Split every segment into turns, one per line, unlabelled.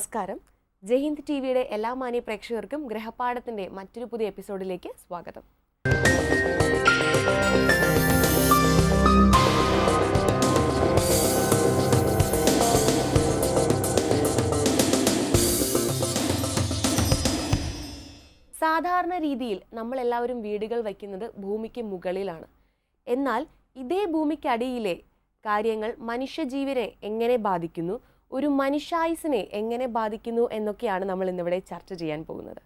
നമസ്കാരം ജയ്ഹിന്ദ് ടി വിയുടെ എല്ലാ മാന്യ പ്രേക്ഷകർക്കും ഗ്രഹപാഠത്തിന്റെ മറ്റൊരു പുതിയ എപ്പിസോഡിലേക്ക് സ്വാഗതം സാധാരണ രീതിയിൽ നമ്മൾ എല്ലാവരും വീടുകൾ വയ്ക്കുന്നത് ഭൂമിക്ക് മുകളിലാണ് എന്നാൽ ഇതേ ഭൂമിക്കടിയിലെ കാര്യങ്ങൾ മനുഷ്യജീവിനെ എങ്ങനെ ബാധിക്കുന്നു ഒരു മനുഷ്യായുസിനെ എങ്ങനെ ബാധിക്കുന്നു എന്നൊക്കെയാണ് നമ്മൾ ഇന്നിവിടെ ചർച്ച ചെയ്യാൻ പോകുന്നത്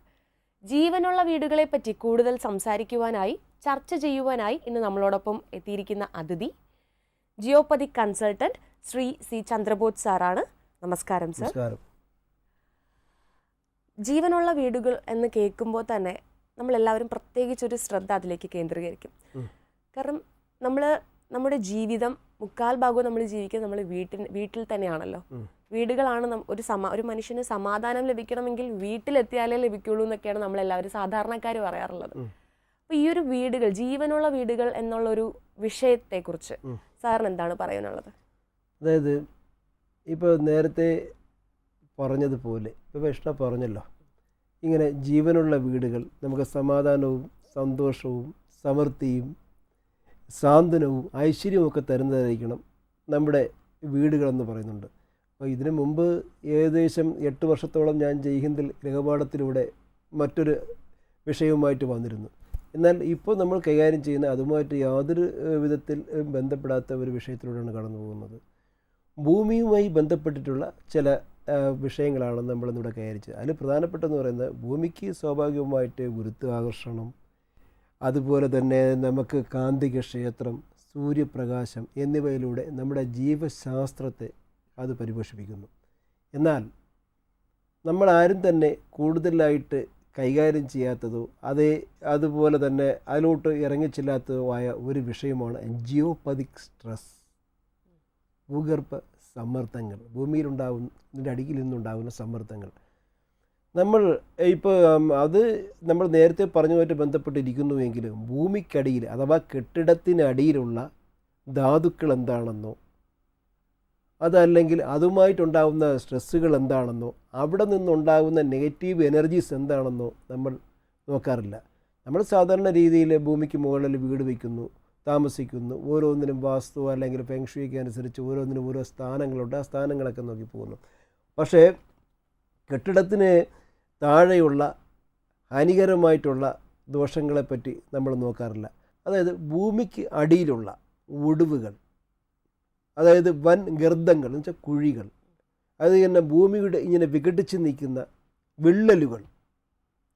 ജീവനുള്ള വീടുകളെ പറ്റി കൂടുതൽ സംസാരിക്കുവാനായി ചർച്ച ചെയ്യുവാനായി ഇന്ന് നമ്മളോടൊപ്പം എത്തിയിരിക്കുന്ന അതിഥി geopathy consultant Shri C Chandrabodh സാറാണ് നമസ്കാരം സർ ജീവനുള്ള വീടുകൾ എന്ന് കേൾക്കുമ്പോൾ തന്നെ നമ്മളെല്ലാവരും പ്രത്യേകിച്ചൊരു ശ്രദ്ധ അതിലേക്ക് കേന്ദ്രീകരിക്കും കാരണം നമ്മൾ നമ്മുടെ ജീവിതം മുക്കാൽ ഭാഗവും നമ്മൾ ജീവിക്കുന്നത് നമ്മൾ വീട്ടിൽ വീട്ടിൽ തന്നെയാണല്ലോ വീടുകളാണ് ഒരു സമാ ഒരു മനുഷ്യന് സമാധാനം ലഭിക്കണമെങ്കിൽ വീട്ടിലെത്തിയാലേ ലഭിക്കുള്ളൂ എന്നൊക്കെയാണ് നമ്മളെല്ലാവരും സാധാരണക്കാർ പറയാറുള്ളത് അപ്പോൾ ഈ ഒരു വീടുകൾ ജീവനുള്ള വീടുകൾ എന്നുള്ളൊരു വിഷയത്തെക്കുറിച്ച് സാറിന് എന്താണ് പറയാനുള്ളത്
അതായത് ഇപ്പോൾ നേരത്തെ പറഞ്ഞതുപോലെ ഇപ്പോൾ വിഷ്ണ പറഞ്ഞല്ലോ ഇങ്ങനെ ജീവനുള്ള വീടുകൾ നമുക്ക് സമാധാനവും സന്തോഷവും സമൃദ്ധിയും സാന്ത്വനവും ഐശ്വര്യവുമൊക്കെ തരുന്നതായിരിക്കണം നമ്മുടെ വീടുകളെന്ന് പറയുന്നുണ്ട് അപ്പോൾ ഇതിനു മുമ്പ് ഏകദേശം എട്ട് വർഷത്തോളം ഞാൻ ജയ്ഹിന്ദിൽ ഗൃഹപാഠത്തിലൂടെ മറ്റൊരു വിഷയവുമായിട്ട് വന്നിരുന്നു എന്നാൽ ഇപ്പോൾ നമ്മൾ കൈകാര്യം ചെയ്യുന്ന അതുമായിട്ട് യാതൊരു വിധത്തിൽ ബന്ധപ്പെടാത്ത ഒരു വിഷയത്തിലൂടെയാണ് കടന്നു പോകുന്നത് ഭൂമിയുമായി ബന്ധപ്പെട്ടിട്ടുള്ള ചില വിഷയങ്ങളാണ് നമ്മളിന്നിവിടെ കൈകാര്യം ചെയ്യുന്നത് അതിൽ പ്രധാനപ്പെട്ടെന്ന് പറയുന്നത് ഭൂമിക്ക് സ്വാഭാവികമായിട്ട് ഗുരുത്വാകർഷണം അതുപോലെ തന്നെ നമുക്ക് കാന്തിക ക്ഷേത്രം സൂര്യപ്രകാശം എന്നിവയിലൂടെ നമ്മുടെ ജീവശാസ്ത്രത്തെ അത് പരിപോഷിപ്പിക്കുന്നു എന്നാൽ നമ്മൾ ആരും തന്നെ കൂടുതലായിട്ട് കൈകാര്യം ചെയ്യാത്തതോ അതേ അതുപോലെ തന്നെ അതിലോട്ട് ഇറങ്ങിച്ചില്ലാത്തതോ ആയ ഒരു വിഷയമാണ് ജിയോപതിക് സ്ട്രെസ് ഭൂഗർഭ സമ്മർദ്ദങ്ങൾ ഭൂമിയിലുണ്ടാകുന്ന അടിയിൽ നിന്നുണ്ടാകുന്ന സമ്മർദ്ദങ്ങൾ നമ്മൾ ഇപ്പോൾ അത് നമ്മൾ നേരത്തെ പറഞ്ഞതുമായിട്ട് ബന്ധപ്പെട്ടിരിക്കുന്നുവെങ്കിലും ഭൂമിക്കടിയിൽ അഥവാ കെട്ടിടത്തിനടിയിലുള്ള ധാതുക്കൾ എന്താണെന്നോ അതല്ലെങ്കിൽ അതുമായിട്ടുണ്ടാകുന്ന സ്ട്രെസ്സുകൾ എന്താണെന്നോ അവിടെ നിന്നുണ്ടാകുന്ന നെഗറ്റീവ് എനർജീസ് എന്താണെന്നോ നമ്മൾ നോക്കാറില്ല നമ്മൾ സാധാരണ രീതിയിൽ ഭൂമിക്ക് മുകളിൽ വീട് വയ്ക്കുന്നു താമസിക്കുന്നു ഓരോന്നിനും വാസ്തു അല്ലെങ്കിൽ ഫെങ്ഷുയ്ക്ക് അനുസരിച്ച് ഓരോന്നിനും ഓരോ സ്ഥാനങ്ങളുണ്ട് ആ സ്ഥാനങ്ങളൊക്കെ നോക്കി പോകുന്നു പക്ഷേ കെട്ടിടത്തിന് താഴെയുള്ള ഹാനികരമായിട്ടുള്ള ദോഷങ്ങളെപ്പറ്റി നമ്മൾ നോക്കാറില്ല അതായത് ഭൂമിക്ക് അടിയിലുള്ള ഒടിവുകൾ അതായത് വൻ ഗർദ്ദങ്ങൾ എന്ന് വെച്ചാൽ കുഴികൾ അത് തന്നെ ഭൂമിയുടെ ഇങ്ങനെ വിഘടിച്ച് നിൽക്കുന്ന വിള്ളലുകൾ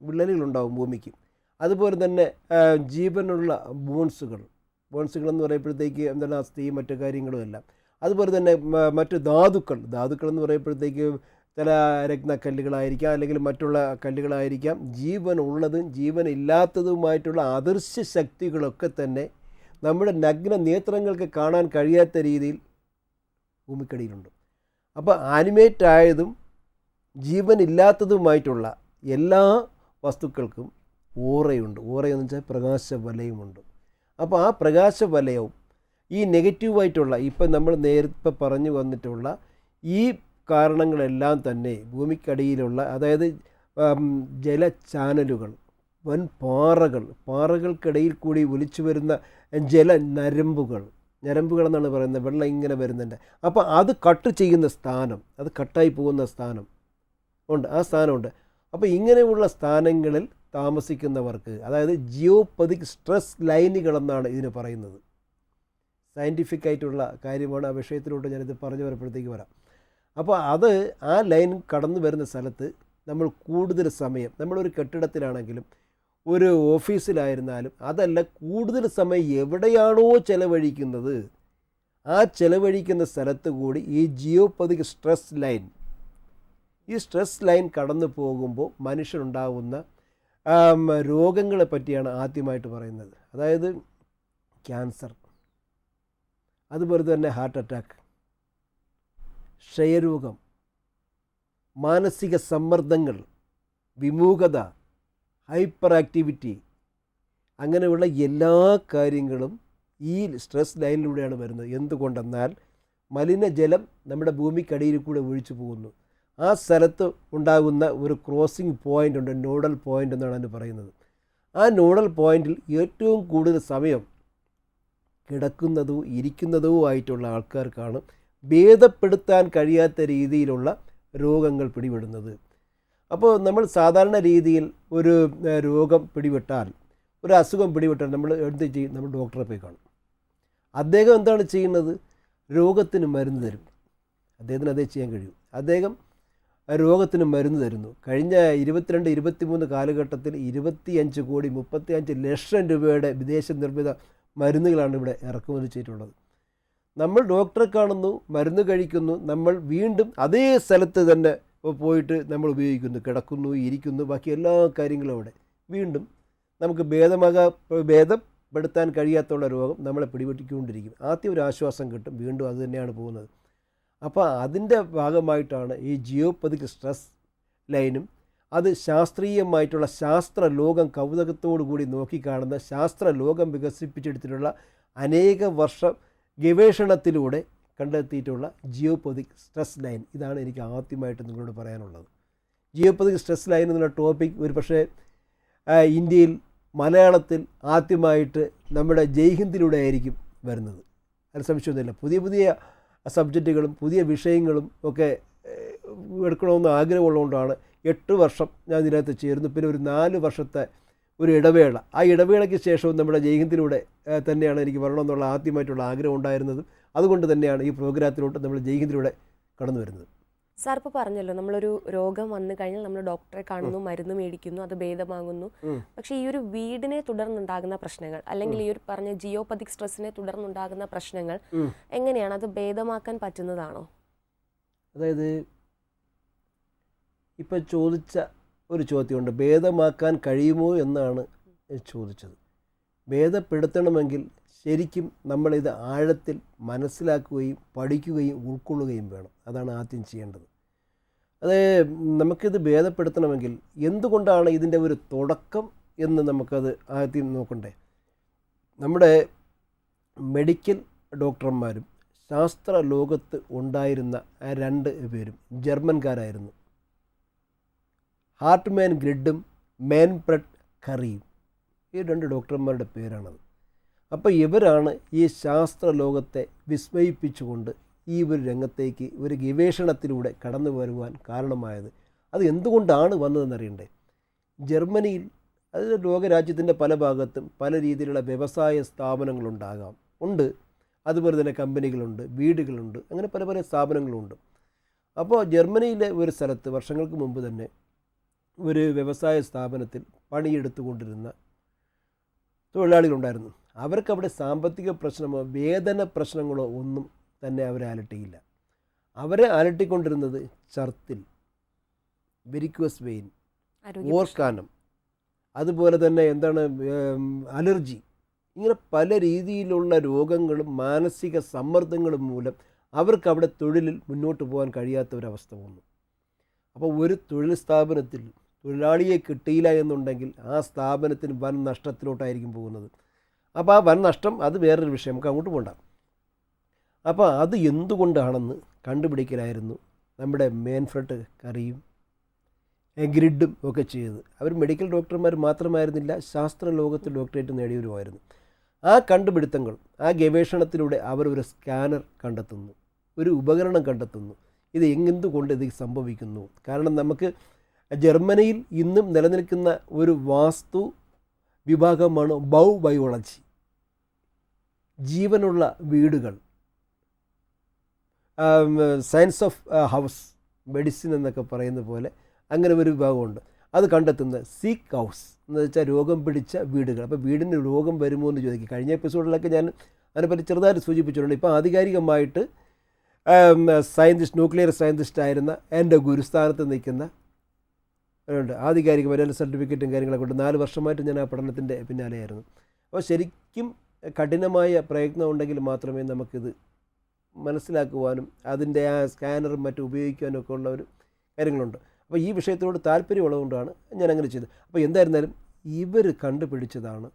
വിള്ളലുകളുണ്ടാവും ഭൂമിക്ക് അതുപോലെ തന്നെ ജീവനുള്ള ബോൺസുകൾ ബോൺസുകൾ എന്ന് പറയുമ്പോഴത്തേക്ക് എന്താണ് അസ്ഥി മറ്റു കാര്യങ്ങളുമെല്ലാം എല്ലാം അതുപോലെ തന്നെ മറ്റ് ധാതുക്കൾ ധാതുക്കൾ എന്ന് പറയുമ്പോഴത്തേക്ക് ചില രത്നക്കല്ലുകളായിരിക്കാം അല്ലെങ്കിൽ മറ്റുള്ള കല്ലുകളായിരിക്കാം ജീവൻ ഉള്ളതും ജീവൻ ഇല്ലാത്തതുമായിട്ടുള്ള അദൃശ്യ ശക്തികളൊക്കെ തന്നെ നമ്മുടെ നഗ്ന നേത്രങ്ങൾക്ക് കാണാൻ കഴിയാത്ത രീതിയിൽ ഭൂമിക്കടിയിലുണ്ട് അപ്പോൾ ആനിമേറ്റ് ആയതും ജീവൻ ഇല്ലാത്തതുമായിട്ടുള്ള എല്ലാ വസ്തുക്കൾക്കും ഓറയുണ്ട് ഓറയെന്ന് വെച്ചാൽ പ്രകാശ വലയമുണ്ട് അപ്പോൾ ആ പ്രകാശ വലയവും ഈ നെഗറ്റീവായിട്ടുള്ള ഇപ്പം നമ്മൾ നേരത്തെ പറഞ്ഞു വന്നിട്ടുള്ള ഈ കാരണങ്ങളെല്ലാം തന്നെ ഭൂമിക്കടിയിലുള്ള അതായത് ജലചാനലുകൾ വൻ പാറകൾ പാറകൾക്കിടയിൽ കൂടി ഒലിച്ചു വരുന്ന ജല നരമ്പുകൾ ഞരമ്പുകൾ എന്നാണ് പറയുന്നത് വെള്ളം ഇങ്ങനെ വരുന്നുണ്ട് അപ്പോൾ അത് കട്ട് ചെയ്യുന്ന സ്ഥാനം അത് കട്ടായി പോകുന്ന സ്ഥാനം ഉണ്ട് ആ സ്ഥാനമുണ്ട് അപ്പോൾ ഇങ്ങനെയുള്ള സ്ഥാനങ്ങളിൽ താമസിക്കുന്നവർക്ക് അതായത് ജിയോപതിക് സ്ട്രെസ് ലൈനുകൾ എന്നാണ് ഇതിന് പറയുന്നത് സയൻറ്റിഫിക്കായിട്ടുള്ള ആയിട്ടുള്ള കാര്യമാണ് ആ വിഷയത്തിലോട്ട് ഞാനിത് പറഞ്ഞു വരപ്പോഴത്തേക്ക് വരാം അപ്പോൾ അത് ആ ലൈൻ കടന്നു വരുന്ന സ്ഥലത്ത് നമ്മൾ കൂടുതൽ സമയം നമ്മളൊരു കെട്ടിടത്തിലാണെങ്കിലും ഒരു ഓഫീസിലായിരുന്നാലും അതല്ല കൂടുതൽ സമയം എവിടെയാണോ ചിലവഴിക്കുന്നത് ആ ചിലവഴിക്കുന്ന സ്ഥലത്ത് കൂടി ഈ ജിയോപതിക് സ്ട്രെസ് ലൈൻ ഈ സ്ട്രെസ് ലൈൻ കടന്നു പോകുമ്പോൾ മനുഷ്യനുണ്ടാകുന്ന രോഗങ്ങളെ പറ്റിയാണ് ആദ്യമായിട്ട് പറയുന്നത് അതായത് ക്യാൻസർ അതുപോലെ തന്നെ ഹാർട്ട് അറ്റാക്ക് ക്ഷയരോഗം മാനസിക സമ്മർദ്ദങ്ങൾ വിമൂഖത ഹൈപ്പർ ആക്ടിവിറ്റി അങ്ങനെയുള്ള എല്ലാ കാര്യങ്ങളും ഈ സ്ട്രെസ് ലൈനിലൂടെയാണ് വരുന്നത് എന്തുകൊണ്ടെന്നാൽ മലിനജലം നമ്മുടെ ഭൂമിക്കടിയിൽ കൂടെ ഒഴിച്ചു പോകുന്നു ആ സ്ഥലത്ത് ഉണ്ടാകുന്ന ഒരു ക്രോസിംഗ് പോയിൻ്റ് ഉണ്ട് നോഡൽ പോയിൻ്റ് എന്നാണ് അതിന് പറയുന്നത് ആ നോഡൽ പോയിൻറ്റിൽ ഏറ്റവും കൂടുതൽ സമയം കിടക്കുന്നതോ ഇരിക്കുന്നതോ ആയിട്ടുള്ള ആൾക്കാർക്കാണ് ഭേദപ്പെടുത്താൻ കഴിയാത്ത രീതിയിലുള്ള രോഗങ്ങൾ പിടിപെടുന്നത് അപ്പോൾ നമ്മൾ സാധാരണ രീതിയിൽ ഒരു രോഗം പിടിപെട്ടാൽ ഒരു അസുഖം പിടിപെട്ടാൽ നമ്മൾ എന്ത് ചെയ്യും നമ്മൾ ഡോക്ടറെ പോയി കാണും അദ്ദേഹം എന്താണ് ചെയ്യുന്നത് രോഗത്തിന് മരുന്ന് തരും അദ്ദേഹത്തിന് അതേ ചെയ്യാൻ കഴിയും അദ്ദേഹം രോഗത്തിന് മരുന്ന് തരുന്നു കഴിഞ്ഞ ഇരുപത്തിരണ്ട് ഇരുപത്തിമൂന്ന് കാലഘട്ടത്തിൽ ഇരുപത്തിയഞ്ച് കോടി മുപ്പത്തിയഞ്ച് ലക്ഷം രൂപയുടെ വിദേശ നിർമ്മിത മരുന്നുകളാണ് ഇവിടെ ഇറക്കുമതി ചെയ്തിട്ടുള്ളത് നമ്മൾ ഡോക്ടറെ കാണുന്നു മരുന്ന് കഴിക്കുന്നു നമ്മൾ വീണ്ടും അതേ സ്ഥലത്ത് തന്നെ പോയിട്ട് നമ്മൾ ഉപയോഗിക്കുന്നു കിടക്കുന്നു ഇരിക്കുന്നു ബാക്കി എല്ലാ കാര്യങ്ങളും അവിടെ വീണ്ടും നമുക്ക് ഭേദമാകാ ഭേദപ്പെടുത്താൻ കഴിയാത്തുള്ള രോഗം നമ്മളെ പിടിപെട്ടിക്കൊണ്ടിരിക്കും ആദ്യം ഒരു ആശ്വാസം കിട്ടും വീണ്ടും അത് തന്നെയാണ് പോകുന്നത് അപ്പോൾ അതിൻ്റെ ഭാഗമായിട്ടാണ് ഈ ജിയോപതിക് സ്ട്രെസ് ലൈനും അത് ശാസ്ത്രീയമായിട്ടുള്ള ശാസ്ത്ര ലോകം കൗതുകത്തോടു കൂടി നോക്കിക്കാണുന്ന ശാസ്ത്ര ലോകം വികസിപ്പിച്ചെടുത്തിട്ടുള്ള അനേക വർഷം ഗവേഷണത്തിലൂടെ കണ്ടെത്തിയിട്ടുള്ള ജിയോപൊതിക് സ്ട്രെസ് ലൈൻ ഇതാണ് എനിക്ക് ആദ്യമായിട്ട് നിങ്ങളോട് പറയാനുള്ളത് ജിയോപൊതിക് സ്ട്രെസ് ലൈൻ എന്നുള്ള ടോപ്പിക് ഒരു പക്ഷേ ഇന്ത്യയിൽ മലയാളത്തിൽ ആദ്യമായിട്ട് നമ്മുടെ ജയ്ഹിന്ദിലൂടെ ആയിരിക്കും വരുന്നത് അത് സംശയമൊന്നുമില്ല പുതിയ പുതിയ സബ്ജക്റ്റുകളും പുതിയ വിഷയങ്ങളും ഒക്കെ എടുക്കണമെന്ന് ആഗ്രഹമുള്ളതുകൊണ്ടാണ് എട്ട് വർഷം ഞാൻ ഇതിനകത്ത് ചേരുന്നു പിന്നെ ഒരു നാല് വർഷത്തെ ഒരു ഇടവേള ആ ഇടവേളയ്ക്ക് ശേഷവും നമ്മുടെ ജയ്ഹിന്ദിലൂടെ തന്നെയാണ് എനിക്ക് വരണമെന്നുള്ള ആദ്യമായിട്ടുള്ള ആഗ്രഹം ഉണ്ടായിരുന്നത് അതുകൊണ്ട് തന്നെയാണ് ഈ പ്രോഗ്രാമത്തിലോട്ട് നമ്മൾ ജയ്ഹിന്ദിലൂടെ കടന്നു വരുന്നത്
സാർ ഇപ്പോൾ പറഞ്ഞല്ലോ നമ്മളൊരു രോഗം വന്നു കഴിഞ്ഞാൽ നമ്മൾ ഡോക്ടറെ കാണുന്നു മരുന്ന് മേടിക്കുന്നു അത് ഭേദമാകുന്നു പക്ഷേ ഈ ഒരു വീടിനെ തുടർന്നുണ്ടാകുന്ന പ്രശ്നങ്ങൾ അല്ലെങ്കിൽ ഈ ഒരു പറഞ്ഞ ജിയോപതിക് സ്ട്രെസ്സിനെ തുടർന്നുണ്ടാകുന്ന പ്രശ്നങ്ങൾ എങ്ങനെയാണ് അത് ഭേദമാക്കാൻ പറ്റുന്നതാണോ
അതായത് ഇപ്പോൾ ചോദിച്ച ഒരു ചോദ്യമുണ്ട് ഭേദമാക്കാൻ കഴിയുമോ എന്നാണ് ചോദിച്ചത് ഭേദപ്പെടുത്തണമെങ്കിൽ ശരിക്കും നമ്മളിത് ആഴത്തിൽ മനസ്സിലാക്കുകയും പഠിക്കുകയും ഉൾക്കൊള്ളുകയും വേണം അതാണ് ആദ്യം ചെയ്യേണ്ടത് അത് നമുക്കിത് ഭേദപ്പെടുത്തണമെങ്കിൽ എന്തുകൊണ്ടാണ് ഇതിൻ്റെ ഒരു തുടക്കം എന്ന് നമുക്കത് ആദ്യം നോക്കണ്ടേ നമ്മുടെ മെഡിക്കൽ ഡോക്ടർമാരും ശാസ്ത്ര ലോകത്ത് ഉണ്ടായിരുന്ന രണ്ട് പേരും ജർമ്മൻകാരായിരുന്നു ഹാർട്ട്മാൻ ഗ്രിഡും മാൻപ്രഡ് കറിയും ഈ രണ്ട് ഡോക്ടർമാരുടെ പേരാണത് അപ്പോൾ ഇവരാണ് ഈ ശാസ്ത്രലോകത്തെ വിസ്മയിപ്പിച്ചുകൊണ്ട് ഈ ഒരു രംഗത്തേക്ക് ഒരു ഗവേഷണത്തിലൂടെ കടന്നു വരുവാൻ കാരണമായത് അത് എന്തുകൊണ്ടാണ് വന്നതെന്നറിയണ്ടേ ജർമ്മനിയിൽ അത് ലോകരാജ്യത്തിൻ്റെ പല ഭാഗത്തും പല രീതിയിലുള്ള വ്യവസായ സ്ഥാപനങ്ങളുണ്ടാകാം ഉണ്ട് അതുപോലെ തന്നെ കമ്പനികളുണ്ട് വീടുകളുണ്ട് അങ്ങനെ പല പല സ്ഥാപനങ്ങളുണ്ട് അപ്പോൾ ജർമ്മനിയിലെ ഒരു സ്ഥലത്ത് വർഷങ്ങൾക്ക് മുമ്പ് തന്നെ ഒരു വ്യവസായ സ്ഥാപനത്തിൽ പണിയെടുത്തുകൊണ്ടിരുന്ന തൊഴിലാളികളുണ്ടായിരുന്നു അവർക്ക് അവിടെ സാമ്പത്തിക പ്രശ്നമോ വേതന പ്രശ്നങ്ങളോ ഒന്നും തന്നെ അവരെ അലട്ടിയില്ല അവരെ അലട്ടിക്കൊണ്ടിരുന്നത് ചർത്തിൽ വെരിക്വസ് വെയിൻ ഓർക്കാനം അതുപോലെ തന്നെ എന്താണ് അലർജി ഇങ്ങനെ പല രീതിയിലുള്ള രോഗങ്ങളും മാനസിക സമ്മർദ്ദങ്ങളും മൂലം അവർക്ക് അവിടെ തൊഴിലിൽ മുന്നോട്ട് പോകാൻ കഴിയാത്ത ഒരവസ്ഥ വന്നു അപ്പോൾ ഒരു തൊഴിൽ സ്ഥാപനത്തിൽ തൊഴിലാളിയെ കിട്ടിയില്ല എന്നുണ്ടെങ്കിൽ ആ സ്ഥാപനത്തിന് വൻ നഷ്ടത്തിലോട്ടായിരിക്കും പോകുന്നത് അപ്പോൾ ആ വൻ നഷ്ടം അത് വേറൊരു വിഷയം നമുക്ക് അങ്ങോട്ട് പോകണ്ട അപ്പോൾ അത് എന്തുകൊണ്ടാണെന്ന് കണ്ടുപിടിക്കലായിരുന്നു നമ്മുടെ മെയിൻഫ്രണ്ട് കറിയും ഗ്രിഡും ഒക്കെ ചെയ്തത് അവർ മെഡിക്കൽ ഡോക്ടർമാർ മാത്രമായിരുന്നില്ല ശാസ്ത്ര ലോകത്ത് ഡോക്ടറേറ്റ് നേടിയവരുമായിരുന്നു ആ കണ്ടുപിടുത്തങ്ങൾ ആ ഗവേഷണത്തിലൂടെ അവർ ഒരു സ്കാനർ കണ്ടെത്തുന്നു ഒരു ഉപകരണം കണ്ടെത്തുന്നു ഇത് എങ്ങെന്തുകൊണ്ട് ഇത് സംഭവിക്കുന്നു കാരണം നമുക്ക് ജർമ്മനിയിൽ ഇന്നും നിലനിൽക്കുന്ന ഒരു വാസ്തു വിഭാഗമാണ് ബൗ ബയോളജി ജീവനുള്ള വീടുകൾ സയൻസ് ഓഫ് ഹൗസ് മെഡിസിൻ എന്നൊക്കെ പറയുന്ന പോലെ അങ്ങനെ ഒരു വിഭാഗമുണ്ട് അത് കണ്ടെത്തുന്ന സീക്ക് ഹൗസ് എന്ന് വെച്ചാൽ രോഗം പിടിച്ച വീടുകൾ അപ്പോൾ വീടിന് രോഗം വരുമോ എന്ന് ചോദിക്കും കഴിഞ്ഞ എപ്പിസോഡിലൊക്കെ ഞാൻ അതിനെപ്പറ്റി ചെറുതായിട്ട് സൂചിപ്പിച്ചിട്ടുണ്ട് ഇപ്പോൾ ആധികാരികമായിട്ട് സയൻറ്റിസ്റ്റ് ന്യൂക്ലിയർ സയൻറ്റിസ്റ്റായിരുന്ന എൻ്റെ ഗുരുസ്ഥാനത്ത് നിൽക്കുന്ന ആധികാരിക ആധികാരികമായ സർട്ടിഫിക്കറ്റും കാര്യങ്ങളൊക്കെ ഉണ്ട് നാല് വർഷമായിട്ട് ഞാൻ ആ പഠനത്തിൻ്റെ പിന്നാലെയായിരുന്നു അപ്പോൾ ശരിക്കും കഠിനമായ പ്രയത്നം ഉണ്ടെങ്കിൽ മാത്രമേ നമുക്കിത് മനസ്സിലാക്കുവാനും അതിൻ്റെ ആ സ്കാനറും മറ്റും ഉപയോഗിക്കാനും ഒക്കെ ഉള്ള ഒരു കാര്യങ്ങളുണ്ട് അപ്പോൾ ഈ വിഷയത്തിനോട് താല്പര്യമുള്ളതുകൊണ്ടാണ് ഞാൻ അങ്ങനെ ചെയ്തത് അപ്പോൾ എന്തായിരുന്നാലും ഇവർ കണ്ടുപിടിച്ചതാണ്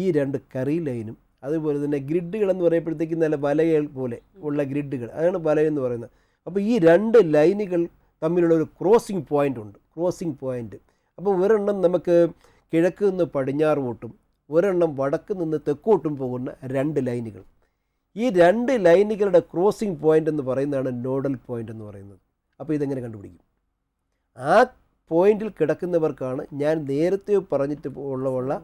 ഈ രണ്ട് കറി ലൈനും അതുപോലെ തന്നെ ഗ്രിഡുകൾ എന്ന് പറയപ്പോഴത്തേക്കും നല്ല വലകൾ പോലെ ഉള്ള ഗ്രിഡുകൾ അതാണ് വലയെന്ന് പറയുന്നത് അപ്പോൾ ഈ രണ്ട് ലൈനുകൾ തമ്മിലുള്ള ഒരു ക്രോസിംഗ് പോയിൻ്റ് ഉണ്ട് ക്രോസിംഗ് പോയിൻ്റ് അപ്പോൾ ഒരെണ്ണം നമുക്ക് കിഴക്ക് നിന്ന് പടിഞ്ഞാറോട്ടും ഒരെണ്ണം വടക്ക് നിന്ന് തെക്കോട്ടും പോകുന്ന രണ്ട് ലൈനുകൾ ഈ രണ്ട് ലൈനുകളുടെ ക്രോസിംഗ് പോയിൻ്റ് എന്ന് പറയുന്നതാണ് നോഡൽ പോയിൻ്റ് എന്ന് പറയുന്നത് അപ്പോൾ ഇതെങ്ങനെ കണ്ടുപിടിക്കും ആ പോയിന്റിൽ കിടക്കുന്നവർക്കാണ് ഞാൻ നേരത്തെ പറഞ്ഞിട്ട് ഉള്ള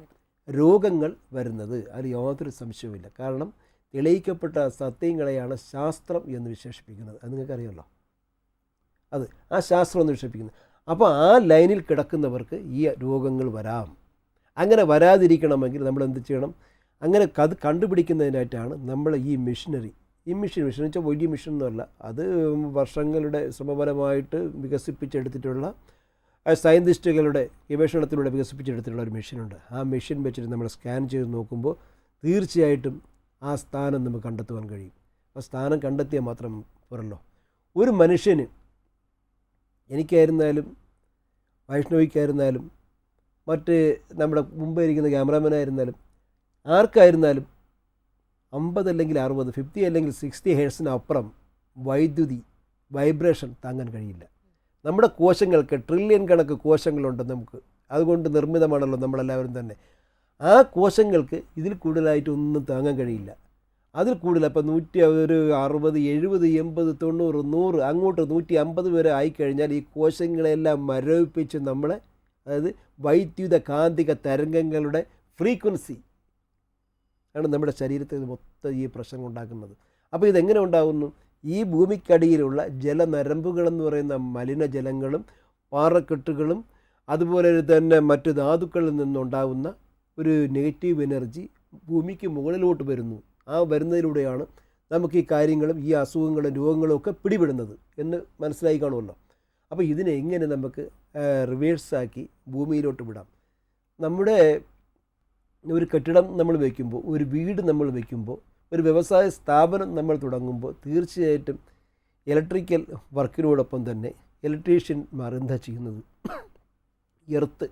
രോഗങ്ങൾ വരുന്നത് അതിൽ യാതൊരു സംശയവുമില്ല കാരണം തെളിയിക്കപ്പെട്ട സത്യങ്ങളെയാണ് ശാസ്ത്രം എന്ന് വിശേഷിപ്പിക്കുന്നത് അത് നിങ്ങൾക്കറിയാമല്ലോ അത് ആ ശാസ്ത്രം എന്ന് വിശേഷിപ്പിക്കുന്നത് അപ്പോൾ ആ ലൈനിൽ കിടക്കുന്നവർക്ക് ഈ രോഗങ്ങൾ വരാം അങ്ങനെ വരാതിരിക്കണമെങ്കിൽ നമ്മൾ എന്ത് ചെയ്യണം അങ്ങനെ അത് കണ്ടുപിടിക്കുന്നതിനായിട്ടാണ് നമ്മൾ ഈ മെഷീനറി ഈ മിഷൻ മിഷൻ വെച്ചാൽ വലിയ മിഷൻ എന്നല്ല അത് വർഷങ്ങളുടെ ശ്രമപരമായിട്ട് വികസിപ്പിച്ചെടുത്തിട്ടുള്ള സയൻറ്റിസ്റ്റുകളുടെ ഗവേഷണത്തിലൂടെ വികസിപ്പിച്ചെടുത്തിട്ടുള്ള ഒരു മെഷീനുണ്ട് ആ മെഷീൻ വെച്ചിട്ട് നമ്മൾ സ്കാൻ ചെയ്ത് നോക്കുമ്പോൾ തീർച്ചയായിട്ടും ആ സ്ഥാനം നമുക്ക് കണ്ടെത്തുവാൻ കഴിയും ആ സ്ഥാനം കണ്ടെത്തിയാൽ മാത്രം പോരല്ലോ ഒരു മനുഷ്യന് എനിക്കായിരുന്നാലും വൈഷ്ണവിക്കായിരുന്നാലും മറ്റ് നമ്മുടെ മുമ്പേ ഇരിക്കുന്ന ആയിരുന്നാലും ആർക്കായിരുന്നാലും അമ്പത് അല്ലെങ്കിൽ അറുപത് ഫിഫ്റ്റി അല്ലെങ്കിൽ സിക്സ്റ്റി ഹേഴ്സിനപ്പുറം വൈദ്യുതി വൈബ്രേഷൻ താങ്ങാൻ കഴിയില്ല നമ്മുടെ കോശങ്ങൾക്ക് ട്രില്യൺ കണക്ക് കോശങ്ങളുണ്ട് നമുക്ക് അതുകൊണ്ട് നിർമ്മിതമാണല്ലോ നമ്മളെല്ലാവരും തന്നെ ആ കോശങ്ങൾക്ക് ഇതിൽ കൂടുതലായിട്ട് ഒന്നും താങ്ങാൻ കഴിയില്ല അതിൽ കൂടുതൽ അപ്പോൾ നൂറ്റി ഒരു അറുപത് എഴുപത് എൺപത് തൊണ്ണൂറ് നൂറ് അങ്ങോട്ട് നൂറ്റി അമ്പത് വരെ ആയിക്കഴിഞ്ഞാൽ ഈ കോശങ്ങളെല്ലാം മരവിപ്പിച്ച് നമ്മളെ അതായത് വൈദ്യുത കാന്തിക തരംഗങ്ങളുടെ ഫ്രീക്വൻസി ആണ് നമ്മുടെ ശരീരത്തിൽ മൊത്തം ഈ പ്രശ്നം ഉണ്ടാക്കുന്നത് അപ്പോൾ ഇതെങ്ങനെ ഉണ്ടാകുന്നു ഈ ഭൂമിക്കടിയിലുള്ള ജലനരമ്പുകളെന്ന് പറയുന്ന മലിനജലങ്ങളും പാറക്കെട്ടുകളും അതുപോലെ തന്നെ മറ്റു ധാതുക്കളിൽ നിന്നുണ്ടാകുന്ന ഒരു നെഗറ്റീവ് എനർജി ഭൂമിക്ക് മുകളിലോട്ട് വരുന്നു ആ വരുന്നതിലൂടെയാണ് നമുക്ക് ഈ കാര്യങ്ങളും ഈ അസുഖങ്ങളും രോഗങ്ങളും ഒക്കെ പിടിപെടുന്നത് എന്ന് മനസ്സിലായി കാണുമല്ലോ അപ്പോൾ ഇതിനെ എങ്ങനെ നമുക്ക് റിവേഴ്സാക്കി ഭൂമിയിലോട്ട് വിടാം നമ്മുടെ ഒരു കെട്ടിടം നമ്മൾ വയ്ക്കുമ്പോൾ ഒരു വീട് നമ്മൾ വയ്ക്കുമ്പോൾ ഒരു വ്യവസായ സ്ഥാപനം നമ്മൾ തുടങ്ങുമ്പോൾ തീർച്ചയായിട്ടും ഇലക്ട്രിക്കൽ വർക്കിനോടൊപ്പം തന്നെ ഇലക്ട്രീഷ്യന്മാർ എന്താ ചെയ്യുന്നത് എർത്ത്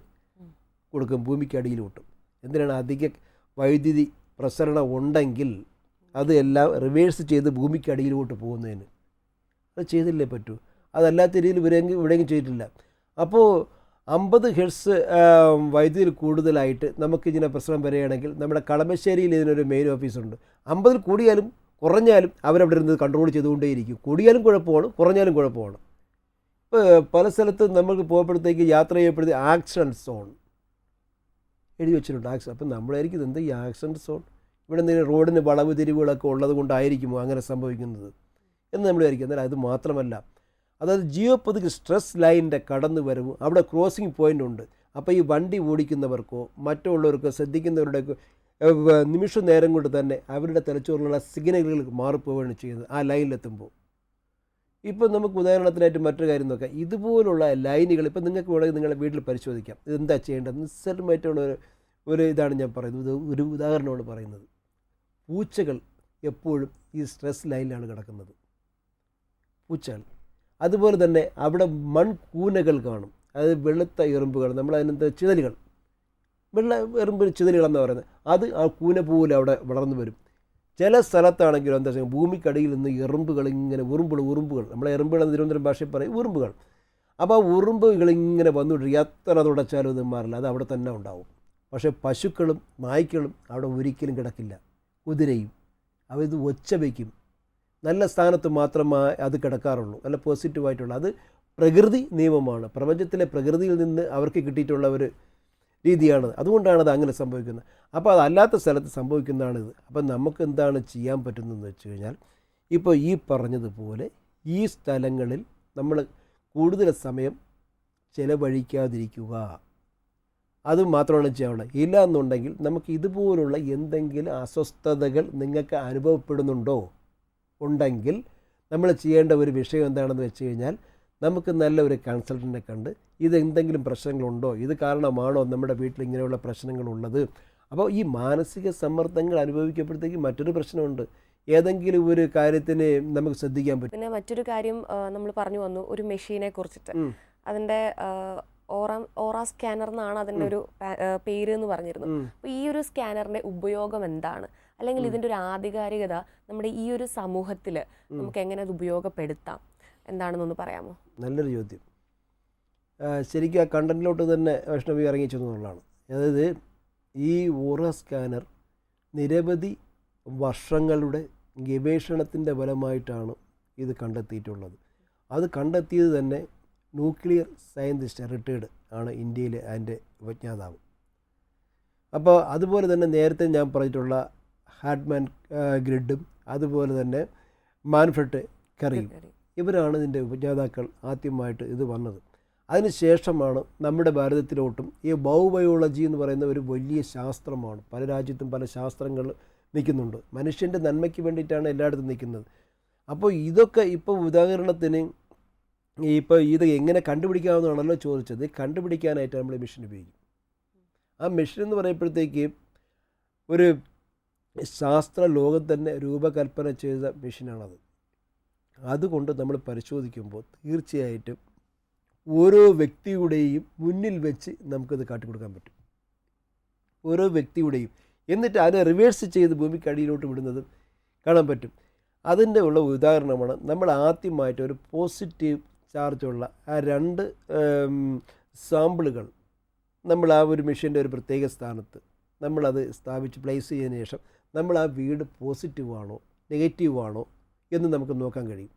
കൊടുക്കും ഭൂമിക്കടിയിലോട്ടും എന്തിനാണ് അധിക വൈദ്യുതി പ്രസരണം ഉണ്ടെങ്കിൽ അത് എല്ലാം റിവേഴ്സ് ചെയ്ത് ഭൂമിക്കടിയിലോട്ട് പോകുന്നതിന് അത് ചെയ്തില്ലേ പറ്റൂ അതല്ലാത്ത രീതിയിൽ ഇവരെങ്കിൽ ഇവിടെയെങ്കിലും ചെയ്തിട്ടില്ല അപ്പോൾ അമ്പത് ഹെഡ്സ് വൈദ്യുതിയിൽ കൂടുതലായിട്ട് നമുക്കിങ്ങനെ പ്രശ്നം വരികയാണെങ്കിൽ നമ്മുടെ കളമശ്ശേരിയിൽ ഇതിനൊരു മെയിൻ ഓഫീസുണ്ട് അമ്പതിൽ കൂടിയാലും കുറഞ്ഞാലും അവരവിടെ ഇരുന്ന് കൺട്രോൾ ചെയ്തുകൊണ്ടേയിരിക്കും കൂടിയാലും കുഴപ്പമാണ് കുറഞ്ഞാലും കുഴപ്പമാണ് ഇപ്പോൾ പല സ്ഥലത്തും നമുക്ക് പോകുമ്പോഴത്തേക്ക് യാത്ര ചെയ്യപ്പെടുത്തി ആക്സിഡൻറ്റ് സോൺ എഴുതി വെച്ചിട്ടുണ്ട് ആക്സിഡൻ അപ്പം നമ്മളായിരിക്കും എന്താ ഈ ആക്സിഡൻറ്റ് സോൺ ഇവിടെ എന്തെങ്കിലും റോഡിന് വളവ് തിരിവുകളൊക്കെ ഉള്ളത് കൊണ്ടായിരിക്കുമോ അങ്ങനെ സംഭവിക്കുന്നത് എന്ന് നമ്മൾ വിചാരിക്കും എന്നാൽ അത് മാത്രമല്ല അതായത് ജിയോ പതിക്ക് സ്ട്രെസ് ലൈനിൻ്റെ കടന്നു വരവും അവിടെ ക്രോസിംഗ് പോയിൻ്റ് ഉണ്ട് അപ്പോൾ ഈ വണ്ടി ഓടിക്കുന്നവർക്കോ മറ്റുള്ളവർക്കോ ശ്രദ്ധിക്കുന്നവരുടെയൊക്കെ നിമിഷം നേരം കൊണ്ട് തന്നെ അവരുടെ തലച്ചോറിലുള്ള സിഗ്നലുകൾ മാറിപ്പോവുകയാണ് ചെയ്യുന്നത് ആ ലൈനിലെത്തുമ്പോൾ ഇപ്പോൾ നമുക്ക് ഉദാഹരണത്തിനായിട്ട് മറ്റൊരു കാര്യം നോക്കാം ഇതുപോലുള്ള ലൈനുകൾ ഇപ്പം നിങ്ങൾക്ക് വേണമെങ്കിൽ നിങ്ങളുടെ വീട്ടിൽ പരിശോധിക്കാം ഇതെന്താ ചെയ്യേണ്ടത് നിസ്സരമായിട്ടുള്ള ഒരു ഒരു ഇതാണ് ഞാൻ പറയുന്നത് ഒരു ഉദാഹരണമാണ് പറയുന്നത് പൂച്ചകൾ എപ്പോഴും ഈ സ്ട്രെസ് ലൈനിലാണ് കിടക്കുന്നത് പൂച്ചകൾ അതുപോലെ തന്നെ അവിടെ മൺകൂനകൾ കാണും അതായത് വെളുത്ത എറുമ്പുകൾ നമ്മൾ ചിതലുകൾ വെള്ള എറുമ്പ് ചിതലുകളെന്ന് പറയുന്നത് അത് ആ കൂന പോലെ അവിടെ വളർന്നു വരും ചില സ്ഥലത്താണെങ്കിലും എന്താ വെച്ചാൽ ഭൂമിക്കടിയിൽ നിന്ന് എറുമ്പുകൾ ഇങ്ങനെ ഉറുമ്പുകൾ ഉറുമ്പുകൾ നമ്മളെ എറുമ്പുകൾ തിരുവനന്തപുരം ഭാഷയിൽ പറയും ഉറുമ്പുകൾ അപ്പോൾ ആ ഉറുമ്പുകൾ ഇങ്ങനെ വന്നുകൊണ്ടിരിക്കും എത്ര തുടച്ചാലും ഇത് മാറില്ല അത് അവിടെ തന്നെ ഉണ്ടാവും പക്ഷേ പശുക്കളും നായ്ക്കളും അവിടെ ഒരിക്കലും കിടക്കില്ല കുതിരയും അവ ഇത് ഒച്ച വയ്ക്കും നല്ല സ്ഥാനത്ത് മാത്രമേ അത് കിടക്കാറുള്ളൂ നല്ല പോസിറ്റീവായിട്ടുള്ള അത് പ്രകൃതി നിയമമാണ് പ്രപഞ്ചത്തിലെ പ്രകൃതിയിൽ നിന്ന് അവർക്ക് കിട്ടിയിട്ടുള്ള ഒരു രീതിയാണ് അതുകൊണ്ടാണ് അത് അങ്ങനെ സംഭവിക്കുന്നത് അപ്പോൾ അതല്ലാത്ത സ്ഥലത്ത് സംഭവിക്കുന്നതാണിത് അപ്പം നമുക്ക് എന്താണ് ചെയ്യാൻ പറ്റുന്നതെന്ന് വെച്ച് കഴിഞ്ഞാൽ ഇപ്പോൾ ഈ പറഞ്ഞതുപോലെ ഈ സ്ഥലങ്ങളിൽ നമ്മൾ കൂടുതൽ സമയം ചിലവഴിക്കാതിരിക്കുക അത് മാത്രമാണ് ചെയ്യാവുള്ളത് ഇല്ല എന്നുണ്ടെങ്കിൽ നമുക്ക് ഇതുപോലുള്ള എന്തെങ്കിലും അസ്വസ്ഥതകൾ നിങ്ങൾക്ക് അനുഭവപ്പെടുന്നുണ്ടോ ഉണ്ടെങ്കിൽ നമ്മൾ ചെയ്യേണ്ട ഒരു വിഷയം എന്താണെന്ന് വെച്ച് കഴിഞ്ഞാൽ നമുക്ക് നല്ല ഒരു കൺസൾട്ടൻറ്റിനെ കണ്ട് ഇത് എന്തെങ്കിലും പ്രശ്നങ്ങളുണ്ടോ ഇത് കാരണമാണോ നമ്മുടെ വീട്ടിൽ ഇങ്ങനെയുള്ള പ്രശ്നങ്ങളുള്ളത് അപ്പോൾ ഈ മാനസിക സമ്മർദ്ദങ്ങൾ അനുഭവിക്കപ്പോഴത്തേക്ക് മറ്റൊരു പ്രശ്നമുണ്ട് ഏതെങ്കിലും ഒരു കാര്യത്തിന് നമുക്ക് ശ്രദ്ധിക്കാൻ പറ്റും
പിന്നെ മറ്റൊരു കാര്യം നമ്മൾ പറഞ്ഞു വന്നു ഒരു മെഷീനെ കുറിച്ചിട്ട് അതിൻ്റെ ഓറ ഓറ സ്കാനർ എന്നാണ് അതിൻ്റെ ഒരു പേര് എന്ന് പറഞ്ഞിരുന്നു അപ്പോൾ ഈ ഒരു സ്കാനറിന്റെ ഉപയോഗം എന്താണ് അല്ലെങ്കിൽ ഇതിൻ്റെ ഒരു ആധികാരികത നമ്മുടെ ഈ ഒരു സമൂഹത്തിൽ നമുക്ക് എങ്ങനെ അത് ഉപയോഗപ്പെടുത്താം എന്താണെന്നൊന്ന് പറയാമോ
നല്ലൊരു ചോദ്യം ശരിക്കും ആ കണ്ടന്റിലോട്ട് തന്നെ വൈഷ്ണവി ഇറങ്ങി ചെന്നുള്ളതാണ് അതായത് ഈ ഓറ സ്കാനർ നിരവധി വർഷങ്ങളുടെ ഗവേഷണത്തിൻ്റെ ഫലമായിട്ടാണ് ഇത് കണ്ടെത്തിയിട്ടുള്ളത് അത് കണ്ടെത്തിയത് തന്നെ ന്യൂക്ലിയർ സയൻറ്റിസ്റ്റ് റിട്ടയർഡ് ആണ് ഇന്ത്യയിലെ അതിൻ്റെ ഉപജ്ഞാതാവ് അപ്പോൾ അതുപോലെ തന്നെ നേരത്തെ ഞാൻ പറഞ്ഞിട്ടുള്ള ഹാഡ്മാൻ ഗ്രിഡും അതുപോലെ തന്നെ മാൻഫ്രട്ട് കറിയും ഇവരാണ് ഇതിൻ്റെ ഉപജ്ഞാതാക്കൾ ആദ്യമായിട്ട് ഇത് വന്നത് അതിനുശേഷമാണ് നമ്മുടെ ഭാരതത്തിലോട്ടും ഈ ബയോബയോളജി എന്ന് പറയുന്ന ഒരു വലിയ ശാസ്ത്രമാണ് പല രാജ്യത്തും പല ശാസ്ത്രങ്ങൾ നിൽക്കുന്നുണ്ട് മനുഷ്യൻ്റെ നന്മയ്ക്ക് വേണ്ടിയിട്ടാണ് എല്ലായിടത്തും നിൽക്കുന്നത് അപ്പോൾ ഇതൊക്കെ ഇപ്പോൾ ഉദാഹരണത്തിന് ഇപ്പോൾ ഇത് എങ്ങനെ കണ്ടുപിടിക്കാമെന്നാണല്ലോ ചോദിച്ചത് കണ്ടുപിടിക്കാനായിട്ട് നമ്മൾ മെഷീൻ ഉപയോഗിക്കും ആ മെഷീൻ എന്ന് പറയുമ്പോഴത്തേക്ക് ഒരു ശാസ്ത്ര ലോകം തന്നെ രൂപകൽപ്പന ചെയ്ത മെഷീനാണത് അതുകൊണ്ട് നമ്മൾ പരിശോധിക്കുമ്പോൾ തീർച്ചയായിട്ടും ഓരോ വ്യക്തിയുടെയും മുന്നിൽ വെച്ച് നമുക്കത് കാട്ടിക്കൊടുക്കാൻ പറ്റും ഓരോ വ്യക്തിയുടെയും എന്നിട്ട് അതിനെ റിവേഴ്സ് ചെയ്ത് ഭൂമിക്കടിയിലോട്ട് വിടുന്നതും കാണാൻ പറ്റും അതിൻ്റെ ഉള്ള ഉദാഹരണമാണ് നമ്മൾ ആദ്യമായിട്ട് ഒരു പോസിറ്റീവ് ചാർജുള്ള ആ രണ്ട് സാമ്പിളുകൾ നമ്മൾ ആ ഒരു മെഷീൻ്റെ ഒരു പ്രത്യേക സ്ഥാനത്ത് നമ്മളത് സ്ഥാപിച്ച് പ്ലേസ് ചെയ്തതിന് ശേഷം നമ്മൾ ആ വീട് പോസിറ്റീവാണോ നെഗറ്റീവാണോ എന്ന് നമുക്ക് നോക്കാൻ കഴിയും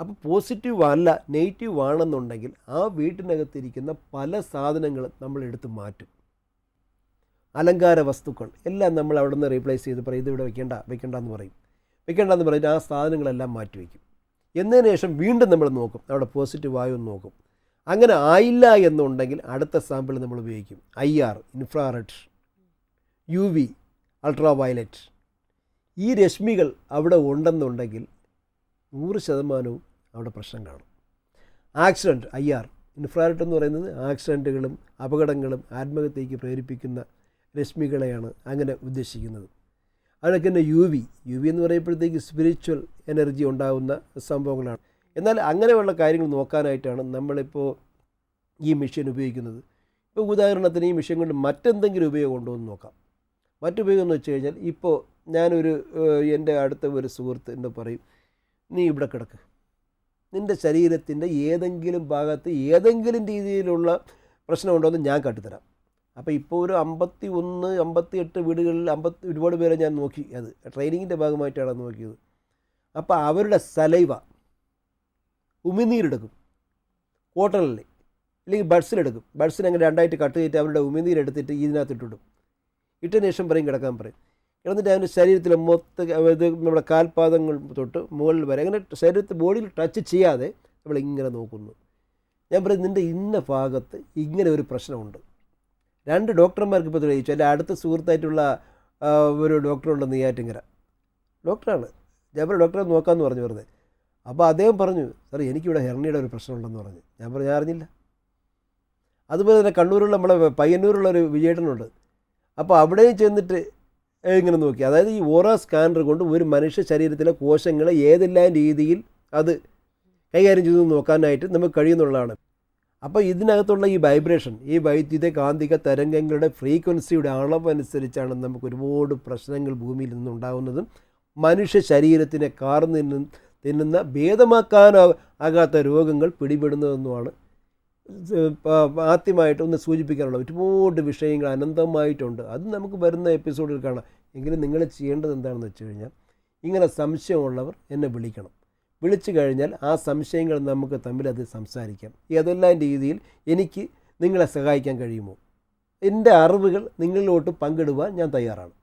അപ്പോൾ പോസിറ്റീവ് അല്ല നെഗറ്റീവ് ആണെന്നുണ്ടെങ്കിൽ ആ വീട്ടിനകത്തിരിക്കുന്ന പല സാധനങ്ങളും നമ്മൾ എടുത്ത് മാറ്റും അലങ്കാര വസ്തുക്കൾ എല്ലാം നമ്മൾ അവിടെ നിന്ന് റീപ്ലേസ് ചെയ്ത് പറയും ഇത് ഇവിടെ വെക്കേണ്ട വെക്കേണ്ടെന്ന് എന്ന് പറയും വെക്കേണ്ടെന്ന് എന്ന് പറഞ്ഞിട്ട് ആ സാധനങ്ങളെല്ലാം മാറ്റി വയ്ക്കും എന്നതിന് ശേഷം വീണ്ടും നമ്മൾ നോക്കും അവിടെ പോസിറ്റീവ് ആയോ എന്ന് നോക്കും അങ്ങനെ ആയില്ല എന്നുണ്ടെങ്കിൽ അടുത്ത സാമ്പിൾ നമ്മൾ ഉപയോഗിക്കും I R infrared U V ultraviolet ഈ രശ്മികൾ അവിടെ ഉണ്ടെന്നുണ്ടെങ്കിൽ നൂറ് ശതമാനവും അവിടെ പ്രശ്നം കാണും ആക്സിഡൻറ്റ് ഐ ആർ ഇൻഫ്രാറെഡ് എന്ന് പറയുന്നത് ആക്സിഡൻറ്റുകളും അപകടങ്ങളും ആത്മഹത്യയ്ക്ക് പ്രേരിപ്പിക്കുന്ന രശ്മികളെയാണ് അങ്ങനെ ഉദ്ദേശിക്കുന്നത് അതിനൊക്കെ തന്നെ യു വി യു വി എന്ന് പറയുമ്പോഴത്തേക്ക് സ്പിരിച്വൽ എനർജി ഉണ്ടാകുന്ന സംഭവങ്ങളാണ് എന്നാൽ അങ്ങനെയുള്ള കാര്യങ്ങൾ നോക്കാനായിട്ടാണ് നമ്മളിപ്പോൾ ഈ മെഷീൻ ഉപയോഗിക്കുന്നത് ഇപ്പോൾ ഉദാഹരണത്തിന് ഈ മെഷീൻ കൊണ്ട് മറ്റെന്തെങ്കിലും ഉപയോഗം ഉണ്ടോ എന്ന് നോക്കാം മറ്റുപയോഗം എന്ന് വെച്ച് കഴിഞ്ഞാൽ ഇപ്പോൾ ഞാനൊരു എൻ്റെ അടുത്ത ഒരു സുഹൃത്ത് എന്ന് പറയും നീ ഇവിടെ കിടക്ക് നിൻ്റെ ശരീരത്തിൻ്റെ ഏതെങ്കിലും ഭാഗത്ത് ഏതെങ്കിലും രീതിയിലുള്ള പ്രശ്നമുണ്ടോ എന്ന് ഞാൻ കാട്ടിത്തരാം അപ്പോൾ ഇപ്പോൾ ഒരു അമ്പത്തി ഒന്ന് അമ്പത്തി എട്ട് വീടുകളിൽ അമ്പത്തി ഒരുപാട് പേരെ ഞാൻ നോക്കി അത് ട്രെയിനിങ്ങിൻ്റെ ഭാഗമായിട്ടാണ് നോക്കിയത് അപ്പോൾ അവരുടെ സലൈവ ഉമിനീരെടുക്കും ഹോട്ടലിൽ അല്ലെങ്കിൽ ബഡ്സിലെടുക്കും ബഡ്സിനെ അങ്ങനെ രണ്ടായിട്ട് കട്ട് ചെയ്തിട്ട് അവരുടെ ഉമിനീരെടുത്തിട്ട് ഇതിനകത്തിട്ടിടും ഇട്ടതിന് ശേഷം പറയും കിടക്കാൻ പറയും കിടന്നിട്ട് അവൻ്റെ ശരീരത്തിൽ മൊത്ത ഇത് നമ്മുടെ കാൽപാദങ്ങൾ തൊട്ട് മുകളിൽ വരെ അങ്ങനെ ശരീരത്തിൽ ബോഡിയിൽ ടച്ച് ചെയ്യാതെ നമ്മളിങ്ങനെ നോക്കുന്നു ഞാൻ പറയും നിൻ്റെ ഇന്ന ഭാഗത്ത് ഇങ്ങനെ ഒരു പ്രശ്നമുണ്ട് രണ്ട് ഡോക്ടർമാർക്ക് ഇപ്പോൾ തെളിയിച്ചു എൻ്റെ അടുത്ത സുഹൃത്തായിട്ടുള്ള ഒരു ഡോക്ടറുണ്ട് നെയ്യാറ്റിങ്കര ഡോക്ടറാണ് ഞാൻ പറഞ്ഞു ഡോക്ടറെ നോക്കാമെന്ന് പറഞ്ഞു പറഞ്ഞത് അപ്പോൾ അദ്ദേഹം പറഞ്ഞു സാറേ എനിക്കിവിടെ ഹെർണിയുടെ ഒരു പ്രശ്നമുണ്ടെന്ന് പറഞ്ഞു ഞാൻ പറഞ്ഞു ഞാൻ അറിഞ്ഞില്ല അതുപോലെ തന്നെ കണ്ണൂരുള്ള നമ്മളെ പയ്യന്നൂരുള്ള ഒരു വിജയേട്ടനുണ്ട് അപ്പോൾ അവിടെയും ചെന്നിട്ട് ഇങ്ങനെ നോക്കി അതായത് ഈ ഓറോ സ്കാനർ കൊണ്ട് ഒരു മനുഷ്യ ശരീരത്തിലെ കോശങ്ങളെ ഏതെല്ലാം രീതിയിൽ അത് കൈകാര്യം ചെയ്തു നോക്കാനായിട്ട് നമുക്ക് കഴിയുന്നുള്ളതാണ് അപ്പോൾ ഇതിനകത്തുള്ള ഈ വൈബ്രേഷൻ ഈ വൈദ്യുത കാന്തിക തരംഗങ്ങളുടെ ഫ്രീക്വൻസിയുടെ അളവ് അനുസരിച്ചാണ് നമുക്ക് ഒരുപാട് പ്രശ്നങ്ങൾ ഭൂമിയിൽ നിന്നുണ്ടാകുന്നതും മനുഷ്യ ശരീരത്തിനെ കാർന്ന് തിന്നുന്ന ഭേദമാക്കാൻ ആകാത്ത രോഗങ്ങൾ പിടിപെടുന്നതെന്നുമാണ് ആദ്യമായിട്ട് ഒന്ന് സൂചിപ്പിക്കാനുള്ള ഒരുപാട് വിഷയങ്ങൾ അനന്തമായിട്ടുണ്ട് അത് നമുക്ക് വരുന്ന എപ്പിസോഡിൽ കാണാം എങ്കിലും നിങ്ങൾ ചെയ്യേണ്ടത് എന്താണെന്ന് വെച്ച് കഴിഞ്ഞാൽ ഇങ്ങനെ സംശയമുള്ളവർ എന്നെ വിളിക്കണം വിളിച്ചു കഴിഞ്ഞാൽ ആ സംശയങ്ങൾ നമുക്ക് തമ്മിൽ അത് സംസാരിക്കാം ഏതെല്ലാം രീതിയിൽ എനിക്ക് നിങ്ങളെ സഹായിക്കാൻ കഴിയുമോ എൻ്റെ അറിവുകൾ നിങ്ങളിലോട്ട് പങ്കിടുവാൻ ഞാൻ തയ്യാറാണ്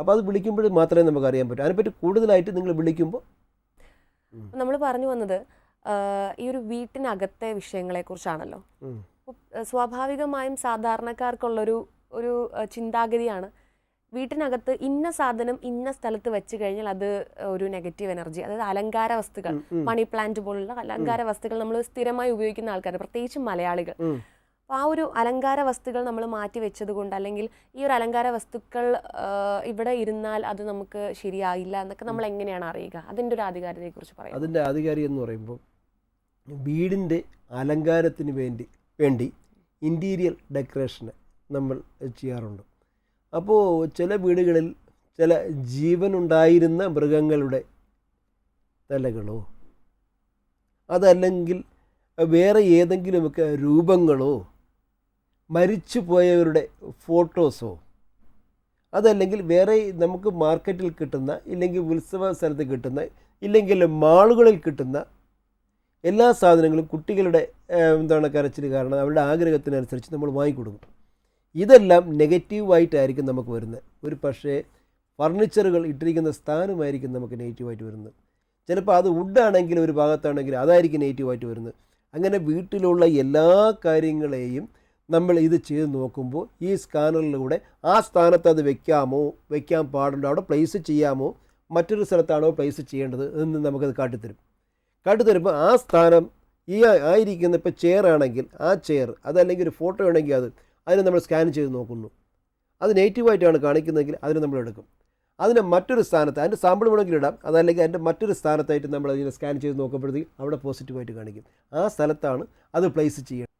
അപ്പോൾ അത് വിളിക്കുമ്പോൾ മാത്രമേ നമുക്ക് അറിയാൻ പറ്റൂ അതിനെപ്പറ്റി കൂടുതലായിട്ട് നിങ്ങൾ വിളിക്കുമ്പോൾ
നമ്മൾ പറഞ്ഞു വന്നത് ഈ ഒരു വീട്ടിനകത്തെ വിഷയങ്ങളെക്കുറിച്ചാണല്ലോ സ്വാഭാവികമായും സാധാരണക്കാർക്കുള്ളൊരു ഒരു ചിന്താഗതിയാണ് വീട്ടിനകത്ത് ഇന്ന സാധനം ഇന്ന സ്ഥലത്ത് വെച്ച് കഴിഞ്ഞാൽ അത് ഒരു നെഗറ്റീവ് എനർജി അതായത് അലങ്കാര വസ്തുക്കൾ മണി പ്ലാന്റ് പോലുള്ള അലങ്കാര വസ്തുക്കൾ നമ്മൾ സ്ഥിരമായി ഉപയോഗിക്കുന്ന ആൾക്കാർ പ്രത്യേകിച്ച് മലയാളികൾ ആ ഒരു അലങ്കാര വസ്തുക്കൾ നമ്മൾ മാറ്റി വെച്ചത് കൊണ്ട് അല്ലെങ്കിൽ ഈ ഒരു അലങ്കാര വസ്തുക്കൾ ഇവിടെ ഇരുന്നാൽ അത് നമുക്ക് ശരിയായില്ല എന്നൊക്കെ നമ്മൾ എങ്ങനെയാണ് അറിയുക അതിൻ്റെ ഒരു ആധികാരികതയെ കുറിച്ച് പറയാം
അതിൻ്റെ ആധികാരിക എന്ന് പറയുമ്പോൾ വീടിൻ്റെ അലങ്കാരത്തിന് വേണ്ടി വേണ്ടി ഇൻറ്റീരിയർ ഡെക്കറേഷന് നമ്മൾ ചെയ്യാറുണ്ട് അപ്പോൾ ചില വീടുകളിൽ ചില ജീവനുണ്ടായിരുന്ന മൃഗങ്ങളുടെ തലകളോ അതല്ലെങ്കിൽ വേറെ ഏതെങ്കിലുമൊക്കെ രൂപങ്ങളോ മരിച്ചു പോയവരുടെ ഫോട്ടോസോ അതല്ലെങ്കിൽ വേറെ നമുക്ക് മാർക്കറ്റിൽ കിട്ടുന്ന ഇല്ലെങ്കിൽ ഉത്സവ സ്ഥലത്ത് കിട്ടുന്ന ഇല്ലെങ്കിൽ മാളുകളിൽ കിട്ടുന്ന എല്ലാ സാധനങ്ങളും കുട്ടികളുടെ എന്താണ് കരച്ചിൽ കാരണം അവരുടെ ആഗ്രഹത്തിനനുസരിച്ച് നമ്മൾ വാങ്ങിക്കൊടുക്കും ഇതെല്ലാം നെഗറ്റീവായിട്ടായിരിക്കും നമുക്ക് വരുന്നത് ഒരു പക്ഷേ ഫർണിച്ചറുകൾ ഇട്ടിരിക്കുന്ന സ്ഥാനമായിരിക്കും നമുക്ക് നെഗറ്റീവായിട്ട് വരുന്നത് ചിലപ്പോൾ അത് വുഡാണെങ്കിലും ഒരു ഭാഗത്താണെങ്കിൽ അതായിരിക്കും നെഗറ്റീവായിട്ട് വരുന്നത് അങ്ങനെ വീട്ടിലുള്ള എല്ലാ കാര്യങ്ങളെയും നമ്മൾ ഇത് ചെയ്ത് നോക്കുമ്പോൾ ഈ സ്കാനറിലൂടെ ആ സ്ഥാനത്ത് അത് വെക്കാമോ വെക്കാൻ പാടുണ്ടോ അവിടെ പ്ലേസ് ചെയ്യാമോ മറ്റൊരു സ്ഥലത്താണോ പ്ലേസ് ചെയ്യേണ്ടത് എന്ന് നമുക്കത് കാട്ടിത്തരും കാട്ടിത്തരുമ്പോൾ ആ സ്ഥാനം ഈ ആയിരിക്കുന്ന ഇപ്പോൾ ചെയർ ആണെങ്കിൽ ആ ചെയർ അതല്ലെങ്കിൽ ഒരു ഫോട്ടോ ആണെങ്കിൽ അത് അതിനെ നമ്മൾ സ്കാൻ ചെയ്ത് നോക്കുന്നു അത് നെഗറ്റീവായിട്ടാണ് കാണിക്കുന്നതെങ്കിൽ അതിനെ നമ്മൾ എടുക്കും അതിനെ മറ്റൊരു സ്ഥാനത്ത് അതിൻ്റെ സാമ്പിൾ വേണമെങ്കിൽ ഇടാം അതല്ലെങ്കിൽ അതിൻ്റെ മറ്റൊരു സ്ഥാനത്തായിട്ട് നമ്മൾ അതിനെ സ്കാൻ ചെയ്ത് നോക്കുമ്പോഴത്തേക്ക് അവിടെ പോസിറ്റീവായിട്ട് കാണിക്കും ആ സ്ഥലത്താണ് അത് പ്ലേസ് ചെയ്യുന്നത്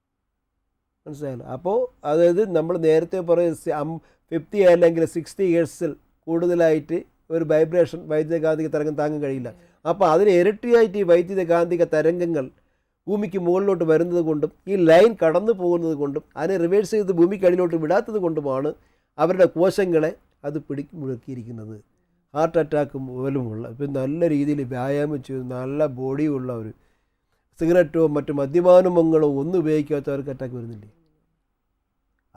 മനസ്സിലായല്ലോ അപ്പോൾ അതായത് നമ്മൾ നേരത്തെ പറയുന്ന ഫിഫ്റ്റി അല്ലെങ്കിൽ സിക്സ്റ്റി ഇയേഴ്സിൽ കൂടുതലായിട്ട് ഒരു വൈബ്രേഷൻ വൈദ്യുതകാന്തിക തരംഗം താങ്ങാൻ കഴിയില്ല അപ്പോൾ അതിന് ഇരട്ടിയായിട്ട് ഈ വൈദ്യുതകാന്തിക തരംഗങ്ങൾ ഭൂമിക്ക് മുകളിലോട്ട് വരുന്നത് കൊണ്ടും ഈ ലൈൻ കടന്നു പോകുന്നത് കൊണ്ടും അതിനെ റിവേഴ്സ് ചെയ്ത് ഭൂമിക്കടിയിലോട്ട് വിടാത്തത് കൊണ്ടുമാണ് അവരുടെ കോശങ്ങളെ അത് പിടി മുഴക്കിയിരിക്കുന്നത് ഹാർട്ട് അറ്റാക്ക് പോലുമുള്ള ഇപ്പം നല്ല രീതിയിൽ വ്യായാമം ചെയ്ത് നല്ല ബോഡിയുള്ള ഒരു സിഗരറ്റോ മറ്റു മദ്യപാനുമങ്ങളോ ഒന്നും ഉപയോഗിക്കാത്തവർക്ക് അറ്റാക്ക് വരുന്നില്ലേ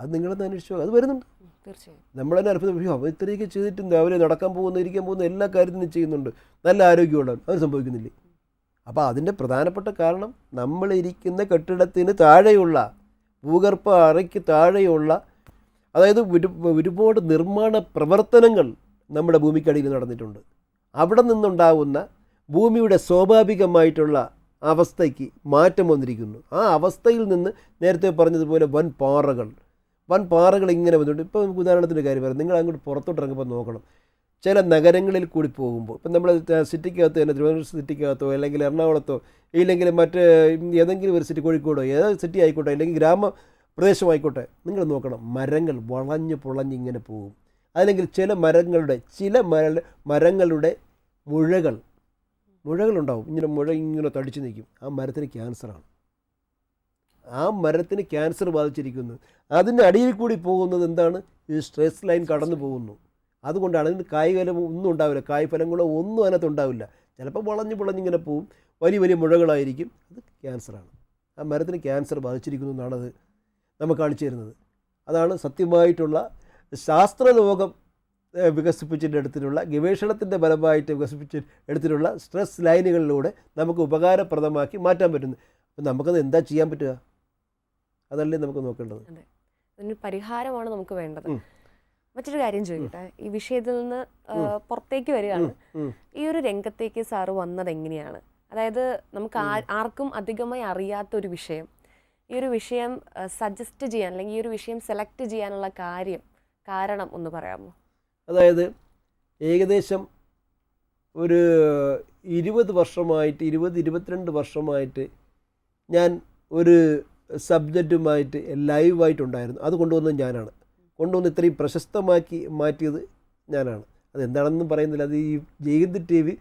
അത് നിങ്ങളെന്ന് അന്വേഷിച്ചോ അത് വരുന്നുണ്ട് തീർച്ചയായും നമ്മൾ തന്നെ അത്ഭുതം അയ്യോ ഇത്രയൊക്കെ ചെയ്തിട്ടും അവർ നടക്കാൻ പോകുന്ന ഇരിക്കാൻ പോകുന്ന എല്ലാ കാര്യത്തിനും ചെയ്യുന്നുണ്ട് നല്ല ആരോഗ്യമുള്ളവർ അത് സംഭവിക്കുന്നില്ലേ അപ്പോൾ അതിൻ്റെ പ്രധാനപ്പെട്ട കാരണം നമ്മളിരിക്കുന്ന കെട്ടിടത്തിന് താഴെയുള്ള ഭൂഗർഭ അറയ്ക്ക് താഴെയുള്ള അതായത് ഒരുപാട് നിർമ്മാണ പ്രവർത്തനങ്ങൾ നമ്മുടെ ഭൂമിക്കടിയിൽ നടന്നിട്ടുണ്ട് അവിടെ നിന്നുണ്ടാവുന്ന ഭൂമിയുടെ സ്വാഭാവികമായിട്ടുള്ള അവസ്ഥയ്ക്ക് മാറ്റം വന്നിരിക്കുന്നു ആ അവസ്ഥയിൽ നിന്ന് നേരത്തെ പറഞ്ഞതുപോലെ വൻ പാറകൾ വൻ പാറകൾ ഇങ്ങനെ വന്നിട്ടുണ്ട് ഇപ്പോൾ ഉദാഹരണത്തിൻ്റെ കാര്യം പറയാം നിങ്ങൾ അങ്ങോട്ട് പുറത്തോട്ട് ഇറങ്ങുമ്പോൾ നോക്കണം ചില നഗരങ്ങളിൽ കൂടി പോകുമ്പോൾ ഇപ്പം നമ്മൾ സിറ്റിക്കകത്ത് തന്നെ തിരുവനന്തപുരം സിറ്റിക്കകത്തോ അല്ലെങ്കിൽ എറണാകുളത്തോ ഇല്ലെങ്കിൽ മറ്റ് ഏതെങ്കിലും ഒരു സിറ്റി കോഴിക്കോടോ ഏത് സിറ്റി ആയിക്കോട്ടെ അല്ലെങ്കിൽ ഗ്രാമ പ്രദേശമായിക്കോട്ടെ നിങ്ങൾ നോക്കണം മരങ്ങൾ വളഞ്ഞ് പൊളഞ്ഞ് ഇങ്ങനെ പോകും അല്ലെങ്കിൽ ചില മരങ്ങളുടെ ചില മര മരങ്ങളുടെ മുഴകൾ മുഴകളുണ്ടാവും ഇങ്ങനെ മുഴ ഇങ്ങനെ തടിച്ചു നിൽക്കും ആ മരത്തിന് ക്യാൻസറാണ് ആ മരത്തിന് ക്യാൻസർ ബാധിച്ചിരിക്കുന്നു അതിൻ്റെ അടിയിൽ കൂടി പോകുന്നത് എന്താണ് ഈ സ്ട്രെസ് ലൈൻ കടന്നു പോകുന്നു അതുകൊണ്ടാണ് ഇതിന് കായ്ഫലം ഒന്നും ഉണ്ടാവില്ല കായ്ഫലങ്ങളോ ഒന്നും അതിനകത്ത് ഉണ്ടാവില്ല ചിലപ്പോൾ വളഞ്ഞ് വളഞ്ഞിങ്ങനെ പോവും വലിയ വലിയ മുഴകളായിരിക്കും അത് ക്യാൻസറാണ് ആ മരത്തിന് ക്യാൻസർ ബാധിച്ചിരിക്കുന്നു എന്നാണത് നമ്മൾ കാണിച്ചു തരുന്നത് അതാണ് സത്യമായിട്ടുള്ള ശാസ്ത്രലോകം വികസിപ്പിച്ചെടുത്തിട്ടുള്ള ഗവേഷണത്തിൻ്റെ ഫലമായിട്ട് വികസിപ്പിച്ച എടുത്തിട്ടുള്ള സ്ട്രെസ് ലൈനുകളിലൂടെ നമുക്ക് ഉപകാരപ്രദമാക്കി മാറ്റാൻ പറ്റുന്നു അപ്പം നമുക്കത് എന്താ ചെയ്യാൻ പറ്റുക അതല്ലേ നമുക്ക് നോക്കേണ്ടത്
പരിഹാരമാണ് നമുക്ക് വേണ്ടത് മറ്റൊരു കാര്യം ചോദിക്കട്ടെ ഈ വിഷയത്തിൽ നിന്ന് പുറത്തേക്ക് വരികയാണ് ഈ ഒരു രംഗത്തേക്ക് സാറ് വന്നത് എങ്ങനെയാണ് അതായത് നമുക്ക് ആർക്കും അധികമായി അറിയാത്ത ഒരു വിഷയം ഈ ഒരു വിഷയം സജസ്റ്റ് ചെയ്യാൻ അല്ലെങ്കിൽ ഈ ഒരു വിഷയം സെലക്ട് ചെയ്യാനുള്ള കാര്യം കാരണം ഒന്ന് പറയാമോ
അതായത് ഏകദേശം ഒരു ഇരുപത് വർഷമായിട്ട് ഇരുപത് ഇരുപത്തിരണ്ട് വർഷമായിട്ട് ഞാൻ ഒരു സബ്ജക്റ്റുമായിട്ട് ലൈവായിട്ടുണ്ടായിരുന്നു അത് കൊണ്ടുവന്നത് ഞാനാണ് കൊണ്ടുവന്ന് ഇത്രയും പ്രശസ്തമാക്കി മാറ്റിയത് ഞാനാണ് അതെന്താണെന്നും പറയുന്നില്ല അത് ഈ ജയന്ത് ടി വി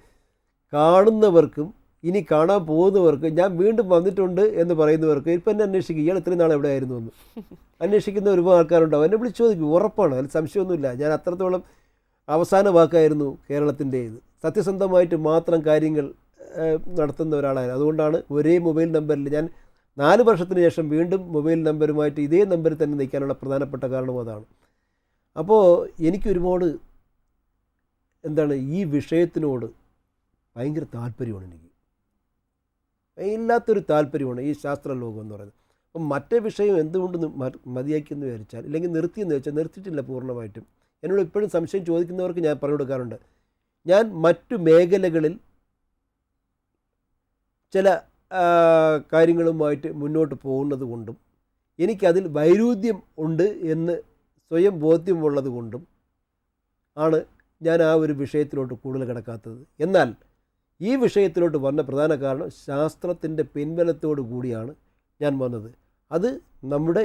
കാണുന്നവർക്കും ഇനി കാണാൻ പോകുന്നവർക്കും ഞാൻ വീണ്ടും വന്നിട്ടുണ്ട് എന്ന് പറയുന്നവർക്ക് ഇപ്പം എന്നെ അന്വേഷിക്കുക ഇയാൾ ഇത്രയും നാൾ എവിടെ ആയിരുന്നു എന്ന് അന്വേഷിക്കുന്ന ഒരുപാട് ആൾക്കാരുണ്ടാവും എന്നെ വിളിച്ചു ചോദിക്കും ഉറപ്പാണ് അതിൽ സംശയമൊന്നുമില്ല ഞാൻ അത്രത്തോളം അവസാന വാക്കായിരുന്നു കേരളത്തിൻ്റെ ഇത് സത്യസന്ധമായിട്ട് മാത്രം കാര്യങ്ങൾ നടത്തുന്ന ഒരാളായിരുന്നു അതുകൊണ്ടാണ് ഒരേ മൊബൈൽ നമ്പറിൽ ഞാൻ നാല് വർഷത്തിന് ശേഷം വീണ്ടും മൊബൈൽ നമ്പരുമായിട്ട് ഇതേ നമ്പറിൽ തന്നെ നിൽക്കാനുള്ള പ്രധാനപ്പെട്ട കാരണവും അതാണ് അപ്പോൾ എനിക്കൊരുപാട് എന്താണ് ഈ വിഷയത്തിനോട് ഭയങ്കര താല്പര്യമാണ് എനിക്ക് ഇല്ലാത്തൊരു താല്പര്യമാണ് ഈ ശാസ്ത്രലോകം എന്ന് പറയുന്നത് അപ്പം മറ്റേ വിഷയം എന്തുകൊണ്ട് എന്ന് വിചാരിച്ചാൽ ഇല്ലെങ്കിൽ നിർത്തിയെന്ന് വെച്ചാൽ നിർത്തിയിട്ടില്ല പൂർണ്ണമായിട്ടും എന്നോട് ഇപ്പോഴും സംശയം ചോദിക്കുന്നവർക്ക് ഞാൻ പറഞ്ഞു കൊടുക്കാറുണ്ട് ഞാൻ മറ്റു മേഖലകളിൽ ചില കാര്യങ്ങളുമായിട്ട് മുന്നോട്ട് പോകുന്നത് കൊണ്ടും എനിക്കതിൽ വൈരുദ്ധ്യം ഉണ്ട് എന്ന് സ്വയം ബോധ്യമുള്ളത് കൊണ്ടും ആണ് ഞാൻ ആ ഒരു വിഷയത്തിലോട്ട് കൂടുതൽ കിടക്കാത്തത് എന്നാൽ ഈ വിഷയത്തിലോട്ട് വന്ന പ്രധാന കാരണം ശാസ്ത്രത്തിൻ്റെ പിൻബലത്തോടു കൂടിയാണ് ഞാൻ വന്നത് അത് നമ്മുടെ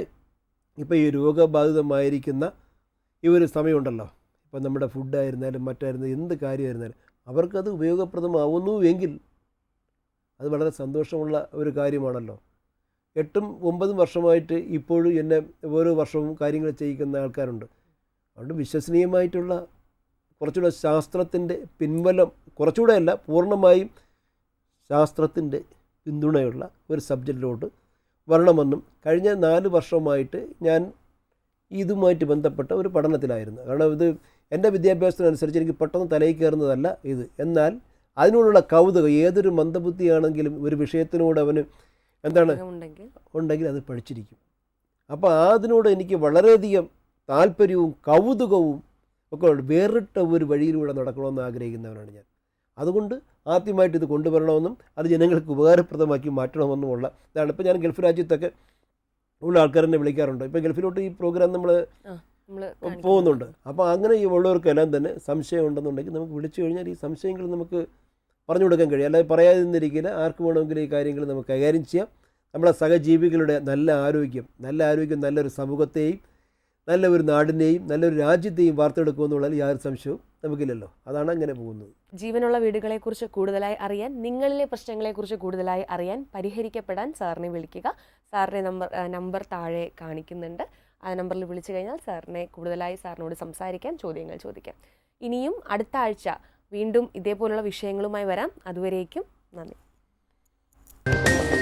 ഇപ്പോൾ ഈ രോഗബാധിതമായിരിക്കുന്ന ഈ ഒരു സമയമുണ്ടല്ലോ ഇപ്പം നമ്മുടെ ഫുഡായിരുന്നാലും മറ്റായിരുന്നാലും എന്ത് കാര്യമായിരുന്നാലും അവർക്കത് ഉപയോഗപ്രദമാവുന്നു എങ്കിൽ അത് വളരെ സന്തോഷമുള്ള ഒരു കാര്യമാണല്ലോ എട്ടും ഒമ്പതും വർഷമായിട്ട് ഇപ്പോഴും എന്നെ ഓരോ വർഷവും കാര്യങ്ങൾ ചെയ്യിക്കുന്ന ആൾക്കാരുണ്ട് അതുകൊണ്ട് വിശ്വസനീയമായിട്ടുള്ള കുറച്ചുകൂടെ ശാസ്ത്രത്തിൻ്റെ പിൻബലം കുറച്ചുകൂടെ അല്ല പൂർണ്ണമായും ശാസ്ത്രത്തിൻ്റെ പിന്തുണയുള്ള ഒരു സബ്ജക്റ്റിലോട്ട് വരണമെന്നും കഴിഞ്ഞ നാല് വർഷമായിട്ട് ഞാൻ ഇതുമായിട്ട് ബന്ധപ്പെട്ട ഒരു പഠനത്തിലായിരുന്നു കാരണം ഇത് എൻ്റെ വിദ്യാഭ്യാസത്തിനനുസരിച്ച് എനിക്ക് പെട്ടെന്ന് തലയിൽ കയറുന്നതല്ല ഇത് എന്നാൽ അതിനോടുള്ള കൗതുകം ഏതൊരു മന്ദബുദ്ധിയാണെങ്കിലും ഒരു വിഷയത്തിനോട് അവന് എന്താണ് ഉണ്ടെങ്കിൽ അത് പഠിച്ചിരിക്കും അപ്പോൾ അതിനോട് എനിക്ക് വളരെയധികം താല്പര്യവും കൗതുകവും ഒക്കെ വേറിട്ട ഒരു വഴിയിലൂടെ നടക്കണമെന്ന് ആഗ്രഹിക്കുന്നവനാണ് ഞാൻ അതുകൊണ്ട് ആദ്യമായിട്ട് ഇത് കൊണ്ടുവരണമെന്നും അത് ജനങ്ങൾക്ക് ഉപകാരപ്രദമാക്കി മാറ്റണമെന്നുമുള്ള ഇതാണ് ഇപ്പോൾ ഞാൻ ഗൾഫ് രാജ്യത്തൊക്കെ ഉള്ള തന്നെ വിളിക്കാറുണ്ട് ഇപ്പോൾ ഗൾഫിലോട്ട് ഈ പ്രോഗ്രാം നമ്മൾ പോകുന്നുണ്ട് അപ്പോൾ അങ്ങനെ ഉള്ളവർക്കെല്ലാം തന്നെ സംശയം ഉണ്ടെന്നുണ്ടെങ്കിൽ നമുക്ക് വിളിച്ചു കഴിഞ്ഞാൽ ഈ സംശയങ്ങൾ നമുക്ക് പറഞ്ഞു കൊടുക്കാൻ കഴിയും അല്ലാതെ പറയാതിരിക്കില്ല ആർക്ക് വേണമെങ്കിലും ഈ കാര്യങ്ങൾ നമുക്ക് കൈകാര്യം ചെയ്യാം നമ്മുടെ സഹജീവികളുടെ നല്ല ആരോഗ്യം നല്ല ആരോഗ്യം നല്ലൊരു സമൂഹത്തെയും നല്ല ഒരു നാടിനെയും നല്ലൊരു രാജ്യത്തെയും വാർത്തെടുക്കുമെന്നുള്ളതിൽ യാതൊരു സംശയവും നമുക്കില്ലല്ലോ അതാണ് അങ്ങനെ പോകുന്നത്
ജീവനുള്ള വീടുകളെക്കുറിച്ച് കൂടുതലായി അറിയാൻ നിങ്ങളിലെ പ്രശ്നങ്ങളെക്കുറിച്ച് കൂടുതലായി അറിയാൻ പരിഹരിക്കപ്പെടാൻ സാറിനെ വിളിക്കുക സാറിൻ്റെ നമ്പർ നമ്പർ താഴെ കാണിക്കുന്നുണ്ട് ആ നമ്പറിൽ വിളിച്ചു കഴിഞ്ഞാൽ സാറിനെ കൂടുതലായി സാറിനോട് സംസാരിക്കാം ചോദ്യങ്ങൾ ചോദിക്കാം ഇനിയും അടുത്ത ആഴ്ച വീണ്ടും ഇതേപോലുള്ള വിഷയങ്ങളുമായി വരാം അതുവരേക്കും നന്ദി